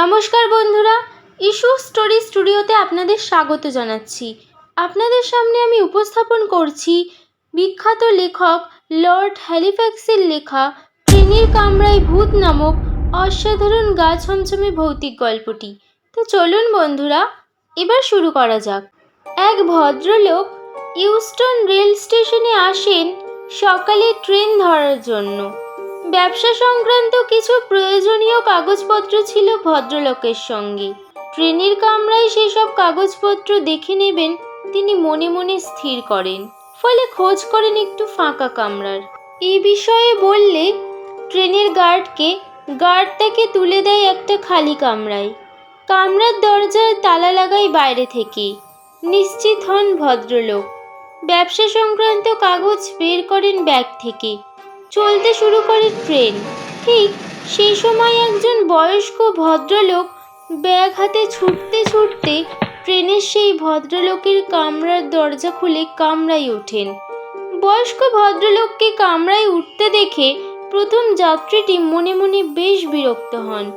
নমস্কার বন্ধুরা issue story স্টুডিওতে আপনাদের স্বাগত জানাচ্ছি। আপনাদের সামনে আমি উপস্থাপন করছি বিখ্যাত লেখক লর্ড হ্যালিফ্যাক্সের লেখা ট্রেনের কামরায় ভূত নামক অসাধারণ গা ছমছমে ভৌতিক গল্পটি। তো চলুন বন্ধুরা, এবার শুরু করা যাক। এক ভদ্রলোক ইউস্টন রেল স্টেশনে আসেন সকালে ট্রেন ধরার জন্য। ব্যবসা সংক্রান্ত কিছু প্রয়োজনীয় কাগজপত্র ছিল ভদ্রলোকের সঙ্গে। ট্রেনের কামরায় সেসব কাগজপত্র দেখে নেবেন, তিনি মনে মনে স্থির করেন। ফলে খোঁজ করেন একটু ফাঁকা কামরার। এই বিষয়ে বললে, ট্রেনের গার্ডকে, গার্ড তাকে তুলে দেয় একটা খালি কামরায়। কামরার দরজায় তালা লাগায় বাইরে থেকে। নিশ্চিত হন ভদ্রলোক। ব্যবসা সংক্রান্ত কাগজ বের করেন ব্যাগ থেকে। চলতে শুরু করে ট্রেন। ঠিক সেই সময় একজন বয়স্ক ভদ্রলোক ব্যাগ হাতে ছুটতে ছুটতে ট্রেনের সেই ভদ্রলোকের কামরার দরজা খুলে কামরায় ওঠেন। বয়স্ক ভদ্রলোককে কামরায় উঠতে দেখে প্রথম যাত্রীটি মনে মনে বেশ বিরক্ত হন।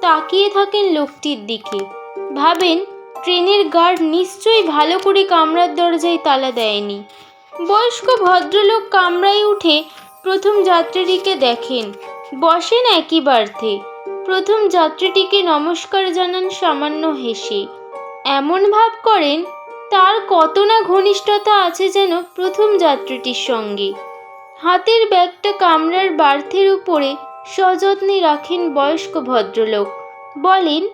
তাকিয়ে থাকেন লোকটির দিকে। ভাবেন, ট্রেনের গার্ড নিশ্চয়ই ভালো করে কামরার দরজায় তালা দেয়নি। বয়স্ক ভদ্রলোক কামরায় উঠে প্রথম যাত্রীটিকে দেখেন। বসেন একই বার্থে। প্রথম যাত্রীটিকে নমস্কার জানান সামান্য হেসে। এমন ভাব করেন, তার কত না ঘনিষ্ঠতা আছে যেন প্রথম যাত্রীটির সঙ্গে। হাতের ব্যাগটা কামরার বার্থের উপরে সযত্নে রাখেন বয়স্ক ভদ্রলোক। বলেন,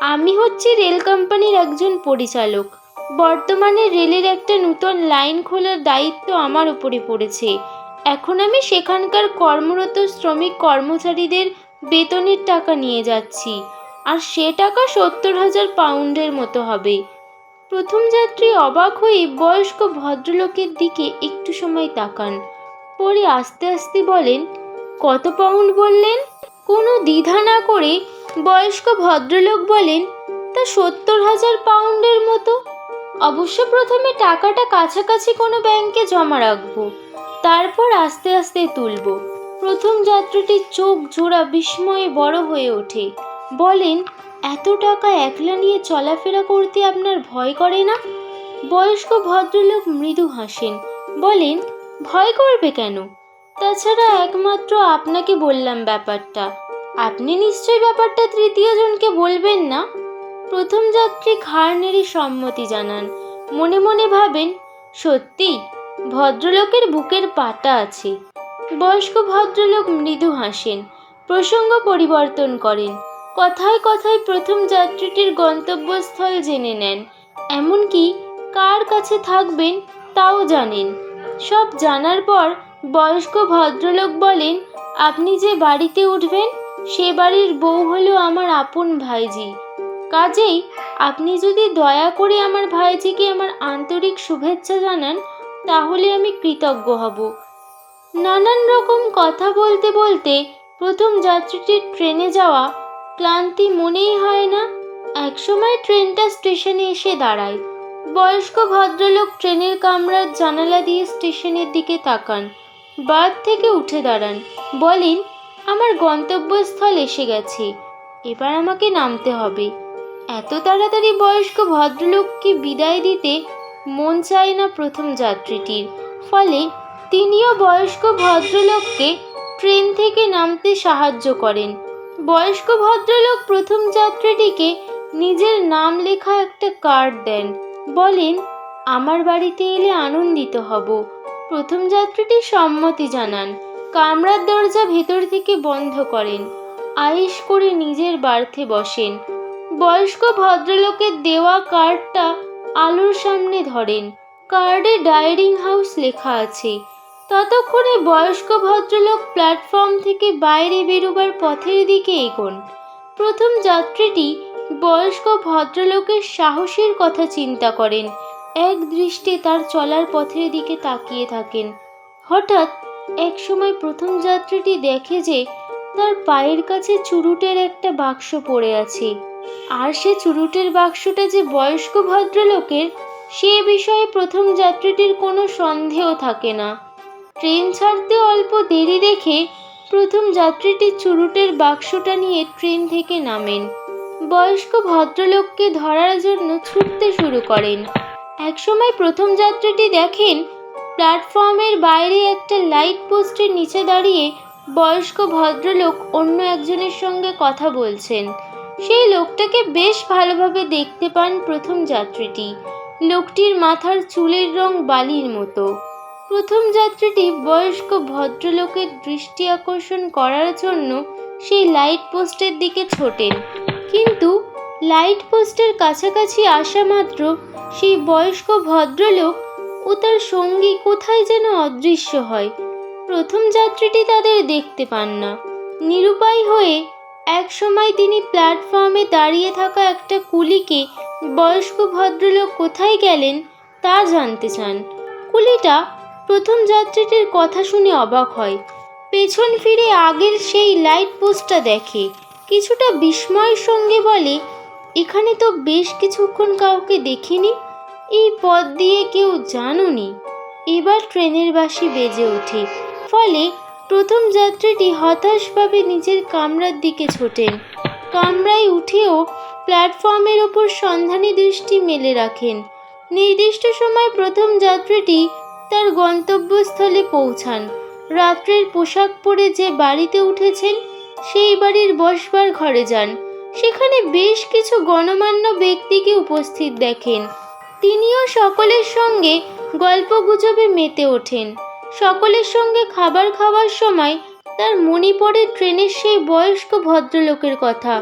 আমি হচ্ছি রেল কোম্পানির একজন পরিচালক। বর্তমানে রেলের একটা নূতন লাইন খোলার দায়িত্ব আমার উপরে পড়েছে। এখন আমি সেখানকার কর্মরত শ্রমিক কর্মচারীদের বেতনের টাকা নিয়ে যাচ্ছি। আর সে টাকা সত্তর হাজার পাউন্ডের মতো হবে। প্রথম যাত্রী অবাক হয়ে বয়স্ক ভদ্রলোকের দিকে একটু সময় তাকান। পরে আস্তে আস্তে বলেন, কত পাউন্ড বললেন? কোনো দ্বিধা না করে বয়স্ক ভদ্রলোক বলেন, তা সত্তর হাজার পাউন্ডের মতো। অবশ্য প্রথমে টাকাটা কাছাকাছি কোনো ব্যাংকে জমা রাখব। তারপর আস্তে আস্তে তুলব। প্রথম যাত্রীটির চোখ জোড়া বিস্ময়ে বড় হয়ে ওঠে। বলেন, এত টাকা একলা নিয়ে চলাফেরা করতে আপনার ভয় করে না? বয়স্ক ভদ্রলোক মৃদু হাসেন। বলেন, ভয় করবে কেন? তাছাড়া একমাত্র আপনাকে বললাম ব্যাপারটা। আপনি নিশ্চয়ই ব্যাপারটা তৃতীয় জনকে বলবেন না? প্রথম যাত্রী ঘাড় নেড়ে সম্মতি জানান। মনে মনে ভাবেন, সত্যি? ভদ্রলোকের বুকের পাটা আছে। বয়স্ক ভদ্রলোক মৃদু হাসেন, প্রসঙ্গ পরিবর্তন করেন। কথায় কথায় প্রথম যাত্রীটির গন্তব্যস্থল জেনে নেন। এমনকি কার কাছে থাকবেন তাও জানেন। সব জানার পর বয়স্ক ভদ্রলোক বলেন, আপনি যে বাড়িতে উঠবেন, সে বাড়ির বউ হলো আমার আপন ভাইজি। কাজেই আপনি যদি দয়া করে আমার ভাইজিকে আমার আন্তরিক শুভেচ্ছা জানান তাহলে আমি কৃতজ্ঞ হব। নানান রকম কথা বলতে বলতে প্রথম যাত্রীটির ট্রেনে যাওয়া ক্লান্তি মনেই হয় না। একসময় ট্রেনটা স্টেশনে এসে দাঁড়ায়। বয়স্ক ভদ্রলোক ট্রেনের কামরার জানালা দিয়ে স্টেশনের দিকে তাকান। বার্থ থেকে উঠে দাঁড়ান। বলেন, আমার গন্তব্যস্থল এসে গেছে। এবার আমাকে নামতে হবে। এত তাড়াতাড়ি বয়স্ক ভদ্রলোককে বিদায় দিতে মন চায় না প্রথম যাত্রীটির। ফলে তিনিও বয়স্ক ভদ্রলোককে ট্রেন থেকে নামতে সাহায্য করেন। বয়স্ক ভদ্রলোক প্রথম যাত্রীটিকে নিজের নাম লেখা একটা কার্ড দেন। বলেন, আমার বাড়িতে এলে আনন্দিত হব। প্রথম যাত্রীটি সম্মতি জানান। কামরার দরজা ভেতর থেকে বন্ধ করেন। আয়েশ করে নিজের বার্থে বসেন। বয়স্ক ভদ্রলোকের দেওয়া কার্ডটা আলোর সামনে ধরেন। কার্ডে ডায়েরিং হাউস লেখা আছে। ততক্ষণে বয়স্ক ভদ্রলোক প্ল্যাটফর্ম থেকে বাইরে বেরোবার পথের দিকে এগোন। প্রথম যাত্রীটি বয়স্ক ভদ্রলোকের সাহসের কথা চিন্তা করেন। এক দৃষ্টে তার চলার পথের দিকে তাকিয়ে থাকেন। হঠাৎ এক সময় প্রথম যাত্রীটি দেখে যে তার পায়ের কাছে চুরুটের একটা বাক্স পড়ে আছে। আর সে চুরুটের বাক্সটা যে বয়স্ক ভদ্রলোকের, সে বিষয়ে প্রথম যাত্রীটির কোনো সন্দেহ থাকে না। ট্রেন ছাড়তে অল্প দেরি দেখে প্রথম যাত্রীটি চুরুটের বাক্সটা নিয়ে ট্রেন থেকে নামেন। বয়স্ক ভদ্রলোককে ধরার জন্য ছুটতে শুরু করেন। একসময় প্রথম যাত্রীটি দেখেন, প্ল্যাটফর্মের বাইরে একটা লাইট পোস্টের নিচে দাঁড়িয়ে বয়স্ক ভদ্রলোক অন্য একজনের সঙ্গে কথা বলছেন। সেই লোকটাকে বেশ ভালোভাবে দেখতে পান প্রথম যাত্রীটি। লোকটির মাথার চুলের রং বালির মতো। প্রথম যাত্রীটি বয়স্ক ভদ্রলোকের দৃষ্টি আকর্ষণ করার জন্য সেই লাইট পোস্টের দিকে ছোটেন। কিন্তু লাইট পোস্টের কাছাকাছি আসা মাত্র সেই বয়স্ক ভদ্রলোক ও তার সঙ্গী কোথায় যেন অদৃশ্য হয়। প্রথম যাত্রীটি তাদের দেখতে পান না। নিরুপায় হয়ে এক সময় তিনি প্ল্যাটফর্মে দাঁড়িয়ে থাকা একটা কুলিকে বয়স্ক ভদ্রলোক কোথায় গেলেন তা জানতে চান। কুলিটা প্রথম যাত্রীটির কথা শুনে অবাক হয়। পেছন ফিরে আগের সেই লাইট পোস্টটা দেখে। কিছুটা বিস্ময়ের সঙ্গে বলে, এখানে তো বেশ কিছুক্ষণ কাউকে দেখিনি। এই পথ দিয়ে কেউ জানুনি। এবার ট্রেনের বাসি বেজে ওঠে। ফলে প্রথম যাত্রীটি হতাশভাবে নিজের কামরার দিকে ছোটেন। কামরায় উঠেও প্ল্যাটফর্মের ওপর সন্ধানী দৃষ্টি মেলে রাখেন। নির্দিষ্ট সময় প্রথম যাত্রীটি তার গন্তব্যস্থলে পৌঁছান। রাত্রের পোশাক পরে যে বাড়িতে উঠেছেন, সেই বাড়ির বসবার ঘরে যান। সেখানে বেশ কিছু গণমান্য ব্যক্তিকে উপস্থিত দেখেন। তিনিও সকলের সঙ্গে গল্পগুজবে মেতে ওঠেন। সকলের সঙ্গে খাবার খাওয়ার সময় তার মনে পড়ে ট্রেনের সেই বয়স্ক ভদ্রলোকের কথা।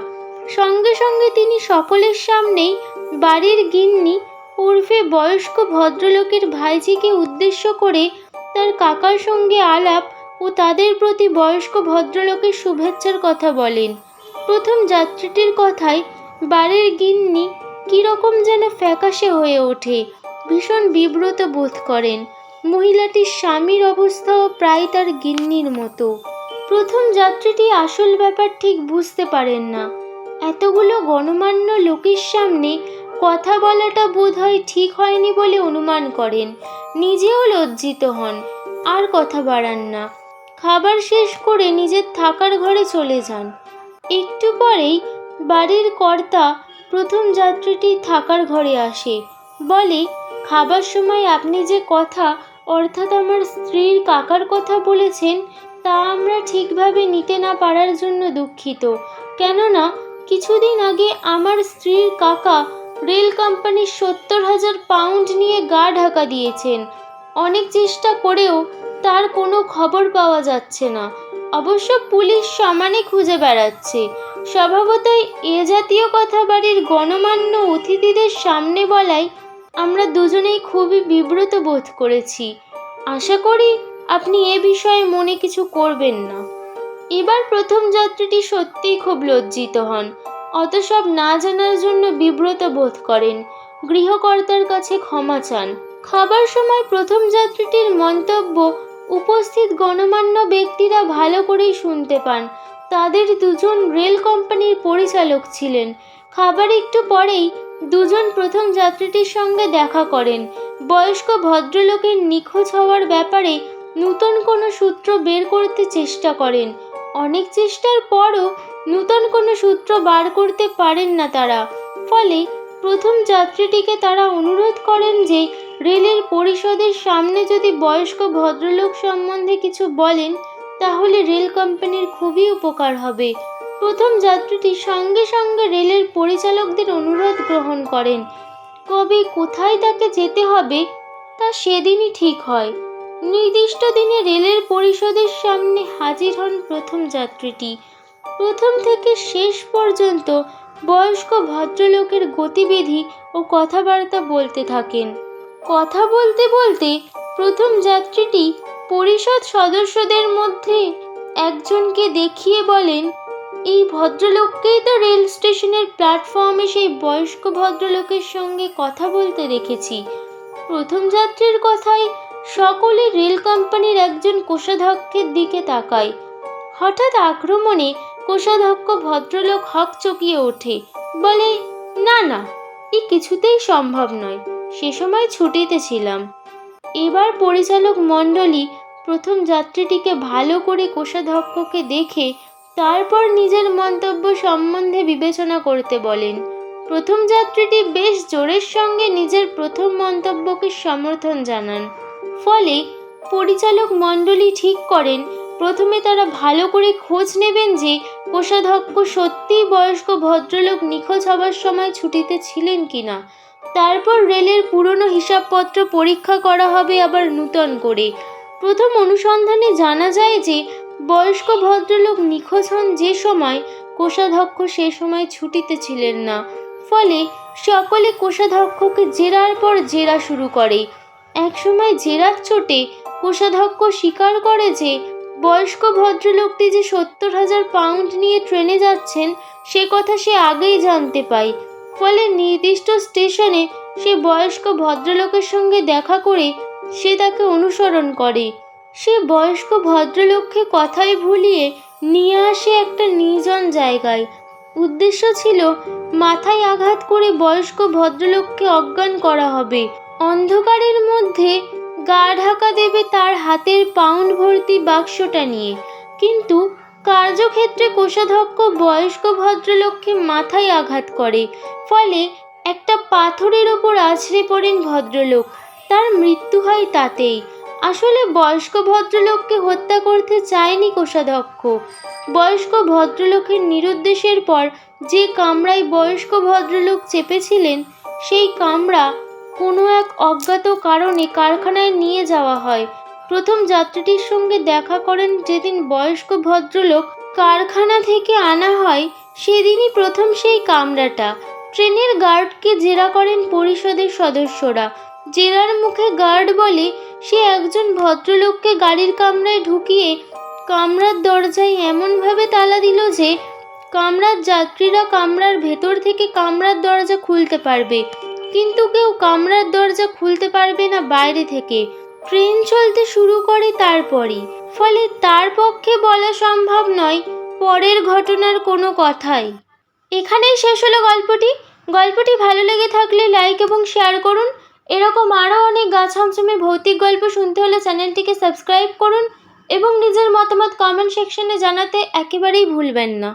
সঙ্গে সঙ্গে তিনি সকলের সামনেই বাড়ির গিন্নি উর্ফে বয়স্ক ভদ্রলোকের ভাইজিকে উদ্দেশ্য করে তার কাকার সঙ্গে আলাপ ও তাদের প্রতি বয়স্ক ভদ্রলোকের শুভেচ্ছার কথা বলেন। প্রথম যাত্রীটির কথায় বাড়ির গিন্নি কীরকম যেন ফ্যাকাশে হয়ে ওঠে, ভীষণ বিব্রত বোধ করেন। মহিলাটির স্বামীর অবস্থাও প্রায় তার গিন্নির মতো। প্রথম যাত্রীটি আসল ব্যাপার ঠিক বুঝতে পারেন না। এতগুলো গণমান্য লোকের সামনে কথা বলাটা বোধ হয় ঠিক হয়নি বলে অনুমান করেন। নিজেও লজ্জিত হন, আর কথা বাড়ান না। খাবার শেষ করে নিজের থাকার ঘরে চলে যান। একটু পরেই বাড়ির কর্তা প্রথম যাত্রীটি থাকার ঘরে আসে। বলে, খাবার সময় আপনি যে কথা অর্থাৎ আমার স্ত্রীর কাকার কথা বলেছেন, তা আমরা ঠিকভাবে নিতে না পারার জন্য দুঃখিত। কেননা, কিছুদিন আগে আমার স্ত্রীর কাকা রেল কোম্পানির সত্তর হাজার পাউন্ড নিয়ে গা ঢাকা দিয়েছেন। অনেক চেষ্টা করেও তার কোনো খবর পাওয়া যাচ্ছে না। অবশ্য পুলিশ সমানে খুঁজে বেড়াচ্ছে। স্বভাবতই এ জাতীয় কথা বাড়ির গণমান্য অতিথিদের সামনে বলায় আমরা দুজনেই খুবই বিব্রত বোধ করেছি। আশা করি আপনি এ বিষয়ে মনে কিছু করবেন না। এবার প্রথম যাত্রীটি সত্যিই খুব লজ্জিত হন। অত সব না জানার জন্য বিব্রত বোধ করেন। গৃহকর্তার কাছে ক্ষমা চান। খাবার সময় প্রথম যাত্রীটির মন্তব্য উপস্থিত গণমান্য ব্যক্তিরা ভালো করেই শুনতে পান। তাদের দুজন রেল কোম্পানির পরিচালক ছিলেন। খাবার একটু পরেই দুজন প্রথম যাত্রীটির সঙ্গে দেখা করেন। বয়স্ক ভদ্রলোকের নিখোঁজ হওয়ার ব্যাপারে নূতন কোনো সূত্র বের করতে চেষ্টা করেন। অনেক চেষ্টার পরও নূতন কোনো সূত্র বার করতে পারেন না তারা। ফলে প্রথম যাত্রীটিকে তারা অনুরোধ করেন যে রেলের পরিষদের সামনে যদি বয়স্ক ভদ্রলোক সম্বন্ধে কিছু বলেন, তাহলে রেল কোম্পানির খুবই উপকার হবে। প্রথম যাত্রীটি সঙ্গে সঙ্গে রেলের পরিচালকদের অনুরোধ গ্রহণ করেন। কবে কোথায় তাকে যেতে হবে, তা সেদিনই ঠিক হয়। নির্দিষ্ট দিনে রেলের পরিষদের সামনে হাজির হন প্রথম যাত্রীটি। প্রথম থেকে শেষ পর্যন্ত বয়স্ক ভদ্রলোকের গতিবিধি ও কথাবার্তা বলতে থাকেন। কথা বলতে বলতে প্রথম যাত্রীটি পরিষদ সদস্যদের মধ্যে একজনকে দেখিয়ে বলেন এই ভদ্রলোককেই তো রেল স্টেশনের প্ল্যাটফর্মে সেই বয়স্ক ভদ্রলোকের সঙ্গে কথা বলতে দেখেছি। প্রথম যাত্রীর কথায় সকলে রেল কোম্পানির একজন কোষাধ্যক্ষের দিকে তাকায়। হঠাৎ আক্রমণে কোষাধ্যক্ষ ভদ্রলোক হক চকিয়ে ওঠে, বলে, না না, এ কিছুতেই সম্ভব নয়, সে সময় ছুটিতে ছিলাম। এবার পরিচালক মণ্ডলী প্রথম যাত্রীটিকে ভালো করে কোষাধ্যক্ষকে দেখে তারপর নিজের মন্তব্য সম্বন্ধে বিবেচনা করতে বলেন। প্রথম যাত্রীটি বেশ জোরের সঙ্গে নিজের প্রথম মন্তব্যকে সমর্থন জানান। ফলে পরিচালক মণ্ডলী ঠিক করেন, প্রথমে তারা ভালো করে খোঁজ নেবেন যে কোষাধ্যক্ষ সত্যিই বয়স্ক ভদ্রলোক নিখোঁজ হবার সময় ছুটিতে ছিলেন কিনা। তারপর রেলের পুরনো হিসাবপত্র পরীক্ষা করা হবে আবার নূতন করে। প্রথম অনুসন্ধানে জানা যায় যে বয়স্ক ভদ্রলোক নিখোঁজ হন যে সময় কোষাধ্যক্ষ সে সময় ছুটিতে ছিলেন না। ফলে সকলে কোষাধ্যক্ষকে জেরার পর জেরা শুরু করে। একসময় জেরার চোটে কোষাধ্যক্ষ স্বীকার করে যে বয়স্ক ভদ্রলোকটি যে সত্তর হাজার পাউন্ড নিয়ে ট্রেনে যাচ্ছেন, সে কথা সে আগেই জানতে পায়। ফলে নির্দিষ্ট স্টেশনে সে বয়স্ক ভদ্রলোকের সঙ্গে দেখা করে সে তাকে অনুসরণ করে। সে বয়স্ক ভদ্রলোককে কথায় ভুলিয়ে নিয়ে আসে একটা নির্জন জায়গায়। উদ্দেশ্য ছিল, মাথায় আঘাত করে বয়স্ক ভদ্রলোককে অজ্ঞান করা হবে। অন্ধকারের মধ্যে গা ঢাকা দেবে তার হাতের পাউন্ড ভর্তি বাক্সটা নিয়ে। কিন্তু কার্যক্ষেত্রে কোষাধ্যক্ষ বয়স্ক ভদ্রলোককে মাথায় আঘাত করে। ফলে একটা পাথরের ওপর আছড়ে পড়েন ভদ্রলোক। তার মৃত্যু হয় তাতেই। আসলে বয়স্ক ভদ্রলোককে হত্যা করতে চায়নি কোষাধ্যক্ষ। বয়স্ক ভদ্রলোকের নিরুদ্দেশের পর যে কামরায় বয়স্ক ভদ্রলোক চেপেছিলেন, সেই কামরা কোনো এক অজ্ঞাত কারণে কারখানায় নিয়ে যাওয়া হয়। প্রথম যাত্রীটির সঙ্গে দেখা করেন যেদিন বয়স্ক ভদ্রলোক কারখানা থেকে আনা হয়, সেদিনই প্রথম সেই কামরাটা। ট্রেনের গার্ডকে জেরা করেন পরিষদের সদস্যরা। জেরার মুখে গার্ড বলে সে একজন ভদ্রলোককে গাড়ির কামরায় ঢুকিয়ে কামরার দরজায় এমনভাবে তালা দিল যে কামরার যাত্রীরা কামরার ভেতর থেকে কামরার দরজা খুলতে পারবে। কিন্তু কেউ কামরার দরজা খুলতে পারবে না বাইরে থেকে। ট্রেন চলতে শুরু করে তারপরই। ফলে তার পক্ষে বলা সম্ভব নয় পরের ঘটনার কোনো কথাই। এখানেই শেষ হলো গল্পটি। গল্পটি ভালো লেগে থাকলে লাইক এবং শেয়ার করুন। এরকম আরও অনেক গাছ ছমছমে ভৌতিক গল্প শুনতে হলে চ্যানেলটিকে সাবস্ক্রাইব করুন এবং নিজের মতামত কমেন্ট সেকশনে জানাতে একেবারেই ভুলবেন না।